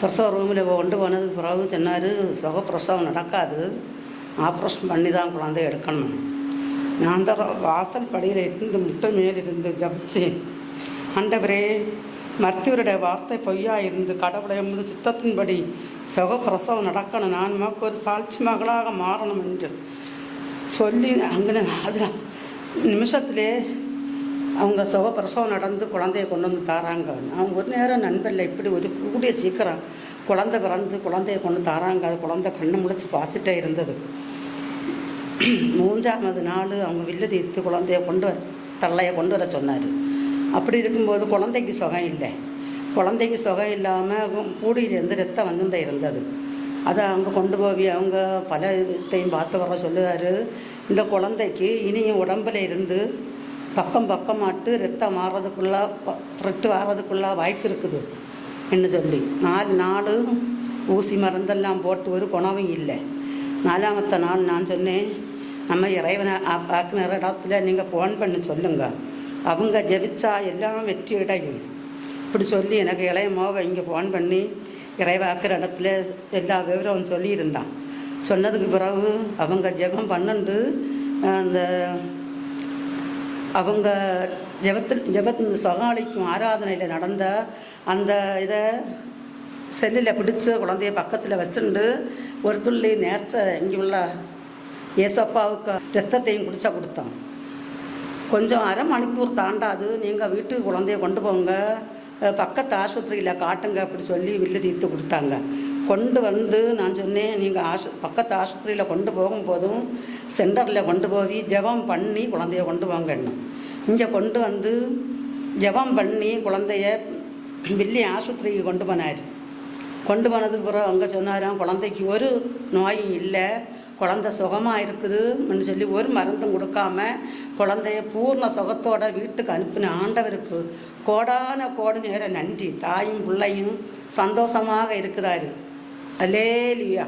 பிரசவ ரூமில் கொண்டு போனதுக்கு பிறகு சொன்னார் சுகப்பிரசவம் நடக்காது. ஆப்ரேஷன் பண்ணி தான் குழந்தை எடுக்கணும். நான் அந்த வாசல் படியில் இருந்து முட்டை மேல் இருந்து ஜபிச்சேன் ஆண்டவரே மருத்துவருடைய வார்த்தை பொய்யா இருந்து கடவுளை முழு சித்தத்தின்படி சுகப்பிரசவம் நடக்கணும். நான் நமக்கு ஒரு சாட்சி மகளாக மாறணும் என்று சொல்லி அங்கே அது நிமிஷத்திலே அவங்க சுகப்பிரசவம் நடந்து குழந்தைய கொண்டு வந்து தாராங்க. அவங்க ஒரு நேரம் நண்பரில் இப்படி ஒரு கூடிய சீக்கிரம் குழந்தை பிறந்து குழந்தைய கொண்டு தாராங்க. அது குழந்தை கண்ணு முழிச்சு பார்த்துட்டே இருந்தது. மூன்றாவது நாள் அவங்க வில்லு தீர்த்து குழந்தைய கொண்டு வர தள்ளைய கொண்டு வர சொன்னார். அப்படி இருக்கும்போது குழந்தைக்கு சுகம் இல்லை. குழந்தைக்கு சுகம் இல்லாமல் கூடியிலேருந்து ரத்தம் வந்துட்டே இருந்தது. அதை அவங்க கொண்டு போய் அவங்க பல இதையும் பார்த்து வர சொல்லுவார். இந்த குழந்தைக்கு இனியும் உடம்புல இருந்து பக்கம் பக்கமாட்டு ரத்தம் மாறுறதுக்குள்ள த்ரெட்டு வாரதுக்குள்ள வாய்ப்பு இருக்குது என்று சொல்லி. நாலு நாள் ஊசி மருந்தெல்லாம் போட்டு ஒரு குணவும் இல்லை. நாலாமத்த நாள் நான் சொன்னேன் நம்ம இறைவனை ஆ- இடத்துல நீங்கள் ஃபோன் பண்ணி சொல்லுங்க. அவங்க ஜெபிச்சா எல்லாம் வெற்றி அடையும். இப்படி சொல்லி எனக்கு இளைய மோவை இங்கே ஃபோன் பண்ணி இறைவாக்குற இடத்துல எல்லா விவரம் சொல்லியிருந்தான். சொன்னதுக்கு பிறகு அவங்க ஜெபம் பன்னெண்டு அந்த அவங்க ஜெபத்தில் ஜெபத்தின் சகாளிக்கும் ஆராதனையில் நடந்த அந்த இதை செல்லில் பிடிச்ச குழந்தைய பக்கத்தில் வச்சுண்டு ஒரு துள்ளி நேர்ச்ச இங்கே உள்ள ஏசப்பாவுக்கு ரத்தத்தையும் குடிச்சா கொடுத்தோம் கொஞ்சம் அரை மணிக்கூர் தாண்டாது. நீங்கள் வீட்டுக்கு குழந்தைய கொண்டு போங்க. பக்கத்து ஆஸ்பத்திரியில் காட்டுங்க அப்படி சொல்லி வில்லு தீர்த்து கொடுத்தாங்க. கொண்டு வந்து நான் சொன்னேன் நீங்கள் ஆஸ் பக்கத்து ஆஸ்பத்திரியில் கொண்டு போகும்போதும் சென்டரில் கொண்டு போய் ஜெபம் பண்ணி குழந்தைய கொண்டு போங்கன்னு இங்கே கொண்டு வந்து ஜெபம் பண்ணி குழந்தைய வில்லி ஆஸ்பத்திரிக்கு கொண்டு போனார். கொண்டு போனதுக்கு பிறகு அங்கே சொன்னாராம் குழந்தைக்கு ஒரு நோயும் இல்லை. குழந்தை சுகமாக இருக்குதுன்னு சொல்லி ஒரு மருந்தும் கொடுக்காம குழந்தைய பூர்ண சுகத்தோட வீட்டுக்கு அனுப்பின ஆண்டவருக்கு கோடான கோடி நேர நன்றி. தாயும் பிள்ளையும் சந்தோஷமாக இருக்குதாரு. அலேலியா